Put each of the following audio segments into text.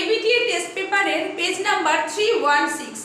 ABTA test পেপারের page number three one six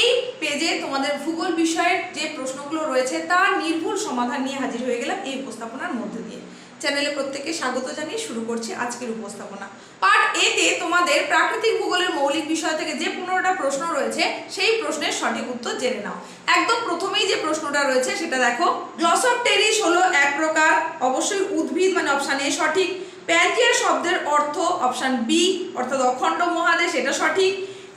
এই পেজে তোমাদের ভূগোল বিষয়ের যে প্রশ্নগুলো রয়েছে, তার নির্ভুল সমাধান নিয়ে হাজির হয়ে গেলাম এই উপস্থাপনার মধ্যে দিয়ে। চ্যানেলে প্রত্যেককে স্বাগত জানিয়ে শুরু করছি আজকের উপস্থাপনা। পার্ট এতে তোমাদের প্রাকৃতিক ভূগোলের মৌলিক বিষয় থেকে যে পনেরোটা প্রশ্ন রয়েছে, সেই প্রশ্নের সঠিক উত্তর জেনে নাও। একদম প্রথমেই যে প্রশ্নটা রয়েছে, সেটা দেখো। গ্লসপটেরিস হলো এক প্রকার, অবশ্যই উদ্ভিদ মানে অপশান এ সঠিক। প্যান্টিয়া শব্দের অর্থ অপশান বি অর্থাৎ অখণ্ড মহাদেশ, এটা সঠিক।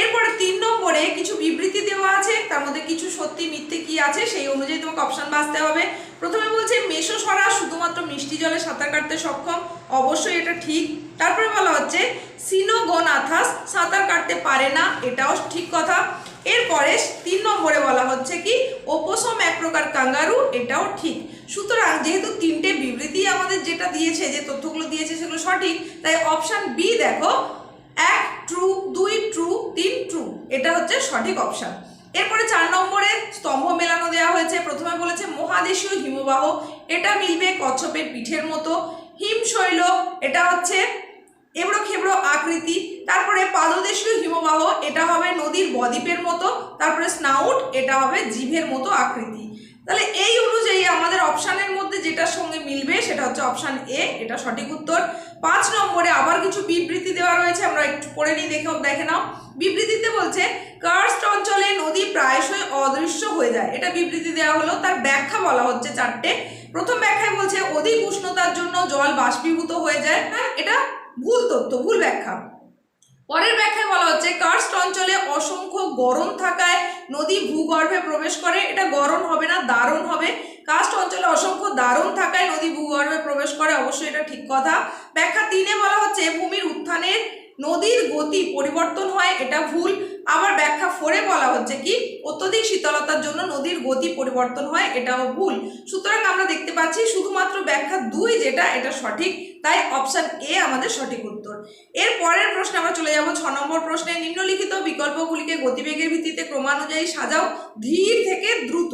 এরপরে তিন নম্বরে কিছু বিবৃতি দেওয়া আছে, তার মধ্যে কিছু সত্যি, মিথ্যে কি আছে, সেই অনুযায়ী তোমাকে অপশান বাঁচতে হবে। প্রথমে বলছে মেষো সরা শুধুমাত্র মিষ্টি জলে সাঁতার কাটতে সক্ষম। অবশ্যই এটা ঠিক। তারপরে বলা হচ্ছে, সিনোগোনাথাস সাঁতার কাটতে পারে না, এটাও ঠিক কথা। এরপরে তিন নম্বরে বলা হচ্ছে কি ওপোসম এক প্রকার কাঙ্গারু এটাও ঠিক। সুতরাং যেহেতু তিনটে বিবৃতি আমাদের যেটা দিয়েছে, যে তথ্যগুলো দিয়েছে সেগুলো সঠিক, তাই অপশান বি দেখো, এক ট্রু দুই ট্রু তিন ট্রু এটা হচ্ছে সঠিক অপশান এরপরে চার নম্বরে স্তম্ভ মেলানো দেওয়া হয়েছে। প্রথমে বলেছে মহাদেশীয় হিমবাহ, এটা মিলবে কচ্ছপের পিঠের মতো। হিমশৈল এটা হচ্ছে এবড়ো খেবড়ো আকৃতি। তারপরে পাদদেশীয় হিমবাহ, এটা হবে নদীর বদ্বীপের মতো। তারপরে স্নাউট এটা হবে জিভের মতো আকৃতি। তাহলে এই অনুযায়ী আমাদের অপশানের মধ্যে যেটার সঙ্গে মিলবে, সেটা হচ্ছে অপশান এ এটা সঠিক উত্তর। পাঁচ কিছু বিবৃতি দেওয়া রয়েছে, আমরা একটু পড়ে নিই, দেখে দেখে নাও। বিবৃতিতে বলছে, কার্স্ট অঞ্চলে নদী প্রায়শই অদৃশ্য হয়ে যায়। এটা বিবৃতি দেওয়া হলো, তার ব্যাখ্যা বলা হচ্ছে চারটে। প্রথম ব্যাখ্যায় বলছে, অধিক উষ্ণতার জন্য জল বাষ্পীভূত হয়ে যায়। হ্যাঁ এটা ভুল তথ্য, ভুল ব্যাখ্যা। পরের ব্যাখ্যায় বলা হচ্ছে, কার্স্ট অঞ্চলে অসংখ্য গরম থাকায় নদী ভূগর্ভে প্রবেশ করে। এটা গরম হবে না, দারুণ হবে। কাস্ট অঞ্চলে অসংখ্য দারুণ থাকায় নদী ভূগর্ভে প্রবেশ করে, অবশ্যই এটা ঠিক কথা। ব্যাখ্যা তিনে বলা হচ্ছে, ভূমির উত্থানের নদীর গতি পরিবর্তন হয়, এটা ভুল। আবার ব্যাখ্যা ফোরে বলা হচ্ছে কি, অত্যধিক শীতলতার জন্য নদীর গতি পরিবর্তন হয়, এটাও ভুল। সুতরাং আমরা দেখতে পাচ্ছি শুধুমাত্র ব্যাখ্যা দুই যেটা, এটা সঠিক। তাই অপশন এ আমাদের সঠিক উত্তর। এর পরের প্রশ্নে আমরা চলে যাব, ছ নম্বর প্রশ্নে, নিম্নলিখিত বিকল্পগুলিকে গতিবেগের ভিত্তিতে ক্রমানুযায়ী সাজাও ধীর থেকে দ্রুত।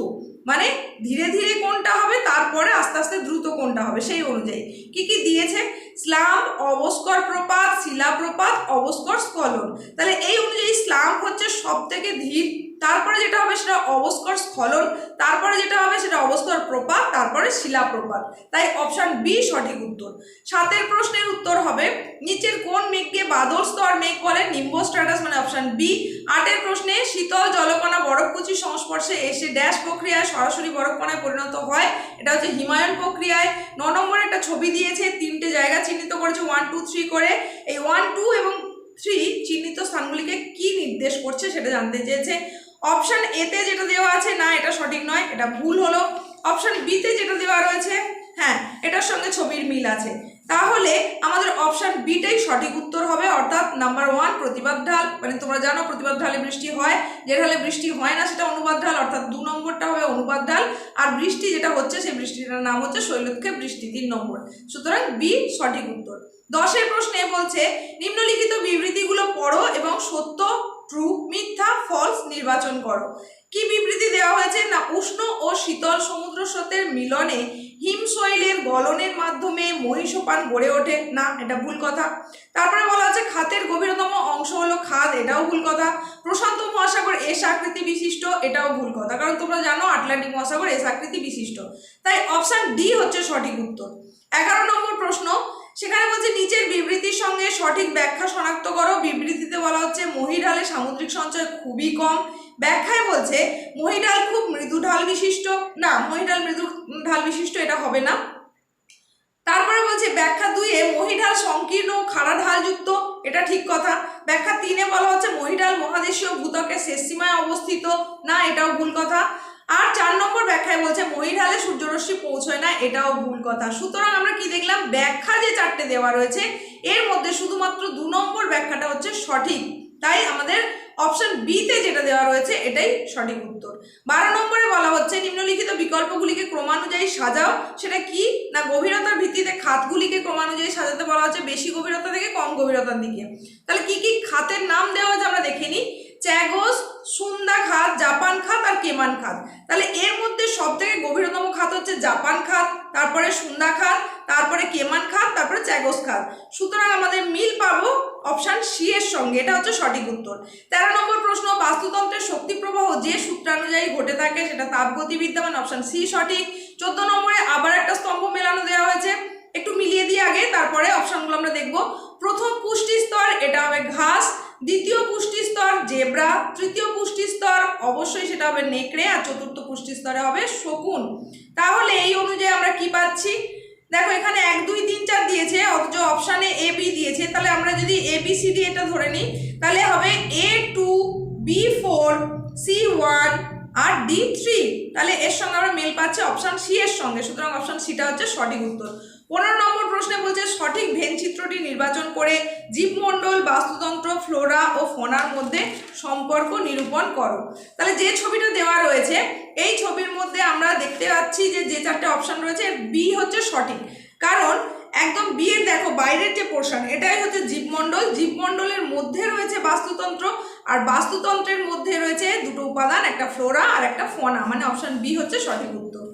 মানে ধীরে ধীরে কোনটা হবে, তারপরে আস্তে আস্তে দ্রুত কোনটা হবে, সেই অনুযায়ী। কি কি দিয়েছে? স্লাম্প অবস্কর প্রপাত শিলাপ্রপাত অবস্কর স্খলন। তাহলে এই অনুযায়ী স্লাম হচ্ছে সব থেকে ধীর তারপরে যেটা হবে সেটা অবস্কর স্খলন, তারপরে যেটা হবে সেটা অবস্কর প্রপাত, তারপরে শিলাপ্রপাত। তাই অপশন বি সঠিক উত্তর। সাতের প্রশ্নের উত্তর হবে, নিচের কোন মেঘকে বাদল স্তর মেঘ বলে নিম্ব স্ট্যাটাস মানে অপশন বি আটের প্রশ্নে শীতল জলকণা বরফকুচির সংস্পর্শে এসে ড্যাশ প্রক্রিয়ায় সরাসরি বরফকণায় পরিণত হয়। এটা হচ্ছে হিমায়ন প্রক্রিয়ায়। ন নম্বরে একটা ছবি দিয়েছে, তিনটে জায়গা চিহ্নিত করেছে ওয়ান টু থ্রি করে। এই ওয়ান টু এবং থ্রি চিহ্নিত স্থানগুলিকে কি নির্দেশ করছে সেটা জানতে চেয়েছে। অপশন এতে যেটা দেওয়া আছে, না, এটা সঠিক নয়, এটা ভুল হলো। অপশান বিতে যেটা দেওয়া রয়েছে হ্যাঁ এটার সঙ্গে ছবির মিল আছে। তাহলে আমাদের অপশান বিটাই সঠিক উত্তর হবে, অর্থাৎ নাম্বার ওয়ান প্রতিবাদ ঢাল মানে তোমরা জানো প্রতিবাদ ঢালে বৃষ্টি হয়। যে ঢালে বৃষ্টি হয় না, সেটা অনুবাদ ঢাল, অর্থাৎ দু নম্বরটা হবে অনুবাদ ঢাল। আর বৃষ্টি যেটা হচ্ছে, সেই বৃষ্টিটার নাম হচ্ছে শৈলক্ষে বৃষ্টি তিন নম্বর। সুতরাং বি সঠিক উত্তর। দশের প্রশ্নে বলছে, নিম্নলিখিত বিবৃতিগুলো পড়ো এবং সত্য ট্রু মিথ্যা ফলস নির্বাচন করো। কি বিবৃতি দেওয়া হয়েছে না উষ্ণ ও শীতল সমুদ্র স্রোতের মিলনে হিমশৈলের গলনের মাধ্যমে মহিষোপান গড়ে ওঠে? না, এটা ভুল কথা। তারপরে বলা আছে খাতের গভীরতম অংশ হলো খাদ, এটাও ভুল কথা। প্রশান্ত মহাসাগর এস আকৃতি বিশিষ্ট, এটাও ভুল কথা। কারণ তোমরা জানো আটলান্টিক মহাসাগর এস আকৃতি বিশিষ্ট। তাই অপশান ডি হচ্ছে সঠিক উত্তর। এগারো নম্বর প্রশ্ন সেখানে বলছে, নিচের বিবৃতির সঙ্গে সঠিক ব্যাখ্যা শনাক্ত করো। বিবৃতিতে বলা হচ্ছে মহিঢালে সামুদ্রিক সঞ্চয় খুবই কম। ব্যাখ্যায় বলছে মহিঢাল খুব মৃদু ঢাল বিশিষ্ট। না মহিঢাল মৃদু ঢাল বিশিষ্ট এটা হবে না। তারপরে বলছে, ব্যাখ্যা দুইয়ে মহিঢাল সংকীর্ণ ও খাড়া ঢালযুক্ত এটা ঠিক কথা। ব্যাখ্যা তিনে বলা হচ্ছে মহিঢাল মহাদেশীয় ভূতকের শেষ সীমায় অবস্থিত। না, এটাও ভুল কথা। আর চার নম্বর ব্যাখ্যায় বলছে মহিঢালে সূর্যরশ্মি পৌঁছয় না এটাও ভুল কথা। সুতরাং আমরা কি দেখলাম? ব্যাখ্যা যে চারটে দেওয়া রয়েছে, এর মধ্যে শুধুমাত্র দু নম্বর ব্যাখ্যাটা হচ্ছে সঠিক। তাই আমাদের অপশন বিতে যেটা দেওয়া রয়েছে, এটাই সঠিক উত্তর। বারো নম্বরে বলা হচ্ছে, নিম্নলিখিত বিকল্পগুলিকে ক্রমানুযায়ী সাজাও। সেটা কি? না গভীরতার ভিত্তিতে খাতগুলিকে ক্রমানুযায়ী সাজাতে বলা হচ্ছে, বেশি গভীরতা থেকে কম গভীরতার দিকে? তাহলে কি কি খাতের নাম দেওয়া হয়েছে আমরা দেখে নিই। চ্যাগোস সুন্দা খাত, জাপান খাত আর কেমান খাত। তাহলে এর মধ্যে সব থেকে গভীরতম খাত হচ্ছে জাপান খাত, তারপরে সুন্দা খাত, তারপরে কেমান খাত, তারপরে চ্যাগোস খাত। সুতরাং আমাদের মিল পাবো অপশান সি এর সঙ্গে, এটা হচ্ছে সঠিক উত্তর। তেরো নম্বর প্রশ্ন, বাস্তুতন্ত্রের শক্তি প্রবাহ যে সূত্রানুযায়ী ঘটে থাকে, সেটা তাপগতিবিদ্যা মানে অপশান সি সঠিক। চোদ্দ নম্বরে আবার একটা স্তম্ভ মেলানো দেওয়া হয়েছে, একটু মিলিয়ে দিয়ে আগে, তারপরে অপশানগুলো আমরা দেখব। প্রথম পুষ্টি স্তর এটা হবে ঘাস দ্বিতীয় পুষ্টি স্তর জেব্রা, তৃতীয় পুষ্টি স্তর অবশ্যই সেটা হবে নেকড়ে আর চতুর্থ পুষ্টি স্তরে হবে শকুন। তাহলে এই অনুযায়ী আমরা কি পাচ্ছি? দেখো এখানে এক, দুই, তিন, চার দিয়েছে, অথচ অপশানে এ বি দিয়েছে। তাহলে আমরা যদি এ বি সি ডি এটা ধরে নিই, তাহলে হবে A two B four C one R D three তাহলে এর সঙ্গে আমরা মেল পাচ্ছি অপশান সি এর সঙ্গে। সুতরাং অপশান সিটা হচ্ছে সঠিক উত্তর। পনেরো নম্বর প্রশ্নে বলছে, সঠিক ভেন চিত্রটি নির্বাচন করে জীবমণ্ডল, বাস্তুতন্ত্র, ফ্লোরা ও ফোনার মধ্যে সম্পর্ক নিরূপণ করো। তাহলে যে ছবিটা দেওয়া রয়েছে, এই ছবির মধ্যে আমরা দেখতে পাচ্ছি যে যে চারটে অপশান রয়েছে বি হচ্ছে সঠিক। কারণ একদম বিয়ের দেখো, বাইরের যে পোর্শন এটাই হচ্ছে জীবমণ্ডল। জীবমণ্ডলের মধ্যে রয়েছে বাস্তুতন্ত্র, আর বাস্তুতন্ত্রের মধ্যে রয়েছে দুটো উপাদান, একটা ফ্লোরা আর একটা ফোনা। মানে অপশন বি হচ্ছে সঠিক উত্তর।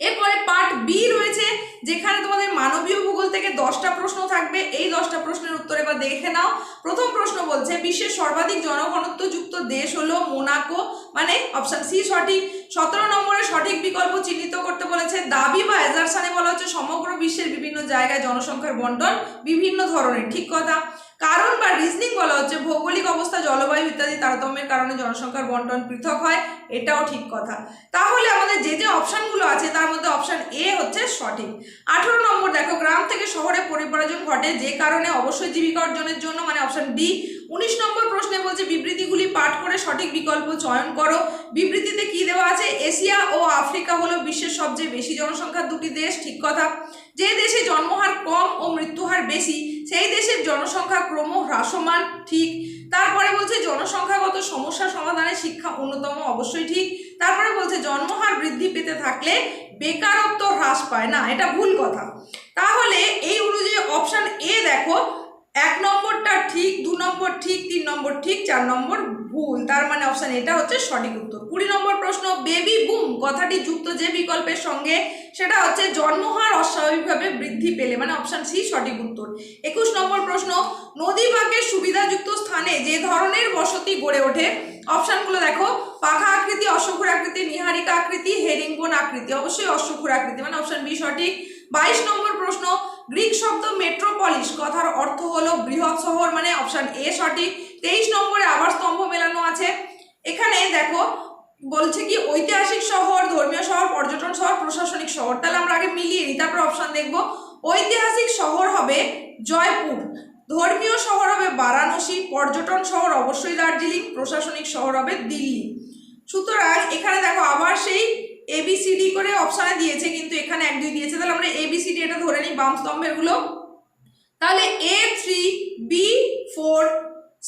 এরপরে পার্ট বি রয়েছে, যেখানে তোমাদের মানবীয় ভূগোল থেকে দশটা প্রশ্ন থাকবে। এই দশটা প্রশ্নের উত্তর এবার দেখে নাও। প্রথম প্রশ্ন বলছে, বিশ্বের সর্বাধিক জনঘনত্বযুক্ত দেশ হলো মোনাকো মানে অপশন সি সঠিক। সতেরো নম্বরে সঠিক বিকল্প চিহ্নিত করতে বলেছে, দাবি বা এজারসানে বলা হচ্ছে সমগ্র বিশ্বের বিভিন্ন জায়গায় জনসংখ্যার বন্টন বিভিন্ন ধরনের। ঠিক কথা। কারণ বা রিজনিং বলা হচ্ছে, ভৌগোলিক অবস্থা, জলবায়ু ইত্যাদি তারতম্যের কারণে জনসংখ্যার বন্টন পৃথক হয়, এটাও ঠিক কথা। তাহলে আমাদের যে যে অপশানগুলো আছে, তার মধ্যে অপশান এ হচ্ছে সঠিক। আঠেরো নম্বর দেখো, গ্রাম থেকে শহরে পরিবর্তন ঘটে, যে কারণে অবশ্যই জীবিকা অর্জনের জন্য মানে অপশান ডি উনিশ নম্বর প্রশ্নে বলছে, বিবৃতিগুলি পাঠ করে সঠিক বিকল্প চয়ন করো। বিবৃতিতে কি দেওয়া আছে? এশিয়া ও আফ্রিকা হলো বিশ্বের সবচেয়ে বেশি জনসংখ্যার দুটি দেশ, ঠিক কথা। যে দেশে জন্মহার কম ও মৃত্যুহার বেশি সেই দেশের জনসংখ্যা ক্রম হ্রাসমান, ঠিক। তারপরে বলছে জনসংখ্যাগত সমস্যা সমাধানে শিক্ষা অন্যতম, অবশ্যই ঠিক। তারপরে বলছে জন্মহার বৃদ্ধি পেতে থাকলে বেকারত্ব হ্রাস পায়। না, এটা ভুল কথা। তাহলে এই অনুযায়ী অপশান এ দেখো এক নম্বরটা ঠিক, দু নম্বর ঠিক, তিন নম্বর ঠিক, চার নম্বর ভুল। তার মানে অপশান এটা হচ্ছে সঠিক উত্তর। কুড়ি নম্বর প্রশ্ন বেবি বুম কথাটি যুক্ত যে বিকল্পের সঙ্গে, সেটা হচ্ছে জন্মহার অস্বাভাবিকভাবে বৃদ্ধি পেলে মানে অপশান সি সঠিক উত্তর। একুশ নম্বর প্রশ্ন, নদী সুবিধাযুক্ত স্থানে যে ধরনের বসতি গড়ে ওঠে অপশানগুলো দেখো। পাখা আকৃতি অশ্বক্ষুর আকৃতি, নিহারিকা আকৃতি হেরিংবোন আকৃতি, অবশ্যই অশ্বক্ষুর আকৃতি মানে অপশান বি সঠিক। বাইশ নম্বর প্রশ্ন হলো বৃহৎ শহর মানে অপশান এ সঠিক। তেইশ নম্বরে আবার স্তম্ভ মেলানো আছে। এখানে দেখো, বলছে কি, ঐতিহাসিক শহর, ধর্মীয় শহর, পর্যটন শহর, প্রশাসনিক শহর। তাহলে আমরা আগে মিলিয়ে নিই, তারপর অপশান দেখব। ঐতিহাসিক শহর হবে জয়পুর। ধর্মীয় শহর হবে বারাণসী, পর্যটন শহর অবশ্যই দার্জিলিং, প্রশাসনিক শহর হবে দিল্লি। সুতরাং এখানে দেখো, আবার সেই এবিসিডি করে অপশানে দিয়েছে, কিন্তু এখানে এক দুই দিয়েছে। তাহলে আমরা এবিসিডি এটা ধরে নিই, বাম স্তম্ভেরগুলো। তাহলে A three B four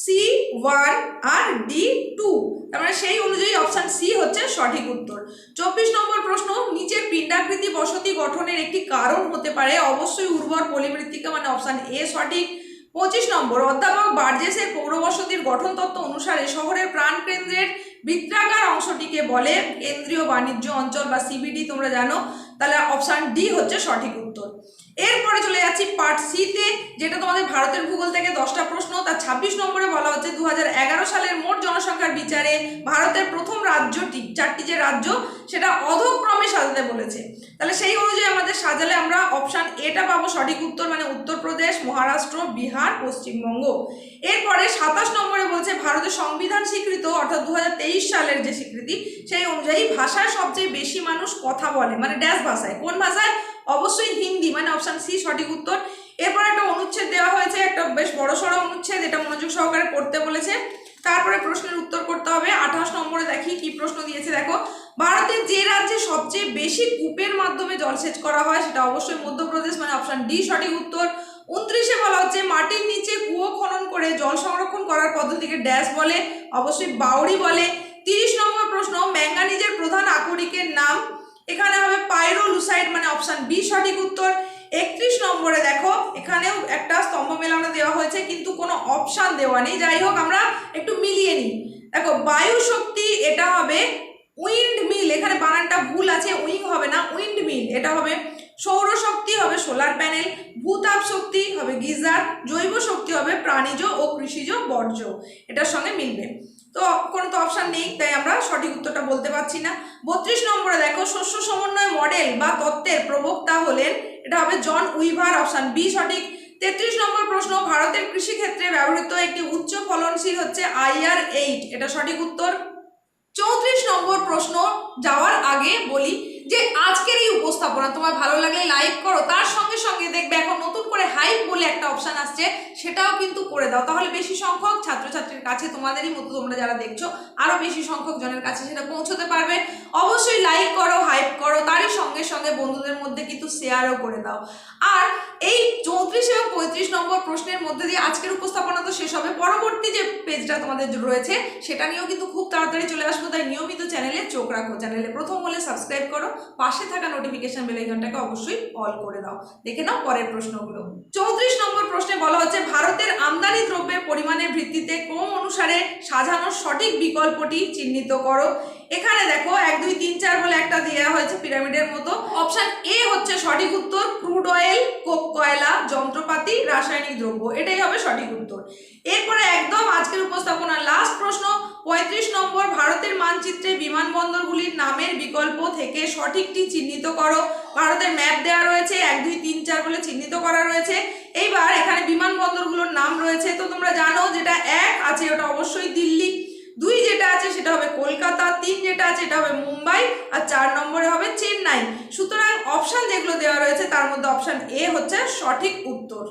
C one R D two তার মানে সেই অনুযায়ী অপশান সি হচ্ছে সঠিক উত্তর। চব্বিশ নম্বর প্রশ্ন, নিচের পিণ্ডাকৃতি বসতি গঠনের একটি কারণ হতে পারে। অবশ্যই উর্বর পলিমৃত্তিকা মানে অপশান এ সঠিক। পঁচিশ নম্বর, অধ্যাপক বার্জেসের পৌরবসতির গঠন তত্ত্ব অনুসারে শহরের প্রাণকেন্দ্রের বৃত্তাকার অংশটিকে বলে কেন্দ্রীয় বাণিজ্য অঞ্চল বা সিবিডি তোমরা জানো। তাহলে অপশান ডি হচ্ছে সঠিক উত্তর। এরপরে চলে যাচ্ছি পার্ট সিতে যেটা তোমাদের ভারতের ভূগোল থেকে দশটা প্রশ্ন, তার ছাব্বিশ নম্বরে বলা হচ্ছে দু হাজার এগারো সালের মোট জনসংখ্যার বিচারে ভারতের প্রথম রাজ্যটি, চারটি যে রাজ্য, সেটা অধক্রমে সাজাতে বলেছে। তাহলে সেই অনুযায়ী আমাদের সাজালে আমরা অপশান এটা পাবো সঠিক উত্তর মানে উত্তরপ্রদেশ, মহারাষ্ট্র, বিহার, পশ্চিমবঙ্গ। এরপরে সাতাশ নম্বরে বলছে ভারতের সংবিধান স্বীকৃত, অর্থাৎ দু হাজার তেইশ সালের যে স্বীকৃতি, সেই অনুযায়ী ভাষায় সবচেয়ে বেশি মানুষ কথা বলে মানে ড্যাশ ভাষায়। কোন ভাষায়? অবশ্যই হিন্দি মানে অপশান সি সঠিক উত্তর। এরপর একটা অনুচ্ছেদ দেওয়া হয়েছে, একটা বেশ বড় সড়ো অনুচ্ছেদ, এটা মনোযোগ সহকারে পড়তে বলেছে। তারপরে প্রশ্নের উত্তর করতে হবে। আঠাশ নম্বরে দেখি কি প্রশ্ন দিয়েছে, দেখো। ভারতের যে রাজ্যে সবচেয়ে বেশি কূপের মাধ্যমে জলসেচ করা হয়, সেটা অবশ্যই মধ্যপ্রদেশ মানে অপশান ডি সঠিক উত্তর। উনত্রিশে বলা হচ্ছে, মাটির নিচে কুয়ো খনন করে জল সংরক্ষণ করার পদ্ধতিকে ড্যাশ বলে, অবশ্যই বাউরি বলে। তিরিশ নম্বর প্রশ্ন, ম্যাঙ্গানিজের প্রধান আকরিকের নাম এখানে হবে পাইরোলুসাইড মানে অপশান বি সঠিক উত্তর। একত্রিশ নম্বরে দেখো, এখানেও একটা স্তম্ভ মেলানো দেওয়া হয়েছে, কিন্তু কোনো অপশান দেওয়া নেই। যাই হোক, আমরা একটু মিলিয়ে নিই। দেখো বায়ু শক্তি এটা হবে উইন্ড মিল এখানে বানানটা ভুল আছে উইং হবে না উইন্ড মিল এটা হবে হবে সোলার প্যানেল, ভূতাপ শক্তি হবে গিজার, জৈব শক্তি হবে প্রাণীজ ও কৃষিজ বর্জ্য। এটার সঙ্গে মিলবে। তো কোনো তো অপশান নেই, তাই আমরা সঠিক উত্তরটা বলতে পারছি না। বত্রিশ নম্বরে দেখো, শস্য সমন্বয় মডেল বা তত্ত্বের প্রবক্তা হলেন, এটা হবে জন উইভার অপশান বি সঠিক। তেত্রিশ নম্বর প্রশ্ন, ভারতের কৃষিক্ষেত্রে ব্যবহৃত একটি উচ্চ ফলনশীল হচ্ছে আইআর এইট, এটা সঠিক উত্তর? চৌত্রিশ নম্বর প্রশ্ন যাওয়ার আগে বলি যে আজকের এই উপস্থাপনা, তোমার ভালো লাগলে লাইক করো, তার সঙ্গে সঙ্গে দেখবে এখন নতুন করে হাইক বলে একটা অপশান আসছে, সেটাও কিন্তু করে দাও। তাহলে বেশি সংখ্যক ছাত্রছাত্রীর কাছে তোমাদেরই মতো তোমরা যারা দেখছ আরও বেশি সংখ্যক জনের কাছে সেটা পৌঁছতে পারবে। অবশ্যই লাইক করো হাইপ করো, তারই সঙ্গে সঙ্গে বন্ধুদের কিন্তু শেয়ারও করে দাও। আর এই চৌত্রিশ এবং পঁয়ত্রিশ নম্বর প্রশ্নের মধ্যে দিয়ে আজকের উপস্থাপনা তো শেষ হবে। পরবর্তী যে পেজটা তোমাদের রয়েছে, সেটা নিয়েও কিন্তু খুব তাড়াতাড়ি চলে আসব। তাই নিয়মিত চ্যানেলে চোখ রাখো। চ্যানেলে প্রথম হলে সাবস্ক্রাইব করো। পাশে থাকা নোটিফিকেশন বেল আইকনটাকে অবশ্যই অল করে দাও। দেখে নাও পরের প্রশ্নগুলো। চৌত্রিশ নম্বর প্রশ্নে বলা হচ্ছে, ভারতের আমদানি দ্রব্যের পরিমাণের ভিত্তিতে ক্রম অনুসারে সাজানোর সঠিক বিকল্পটি চিহ্নিত করো। এখানে দেখো এক, দুই, তিন, চার বলে একটা দেওয়া হয়েছে পিরামিডের মতো। অপশন এ হচ্ছে সঠিক উত্তর ক্রুড অয়েল কোক কয়লা, যন্ত্রপাতি, রাসায়নিক দ্রব্য। এটাই হবে সঠিক উত্তর। এরপরে একদম আজকের উপস্থাপনার লাস্ট প্রশ্ন, পঁয়ত্রিশ নম্বর, ভারতের মানচিত্রে বিমানবন্দরগুলির নামের বিকল্প থেকে সঠিকটি চিহ্নিত করো। ভারতের ম্যাপ দেওয়া রয়েছে, এক, দুই, তিন, চার বলে চিহ্নিত করা রয়েছে। এইবার এখানে বিমানবন্দরগুলোর নাম রয়েছে, তো তোমরা জানো যেটা এক আছে, ওটা অবশ্যই দিল্লি। দুই যেটা আছে সেটা হবে কলকাতা, তিন যেটা আছে এটা হবে মুম্বাই আর চার নম্বরে হবে চেন্নাই। সুতরাং অপশান যেগুলো দেওয়া রয়েছে তার মধ্যে অপশান এ হচ্ছে সঠিক উত্তর।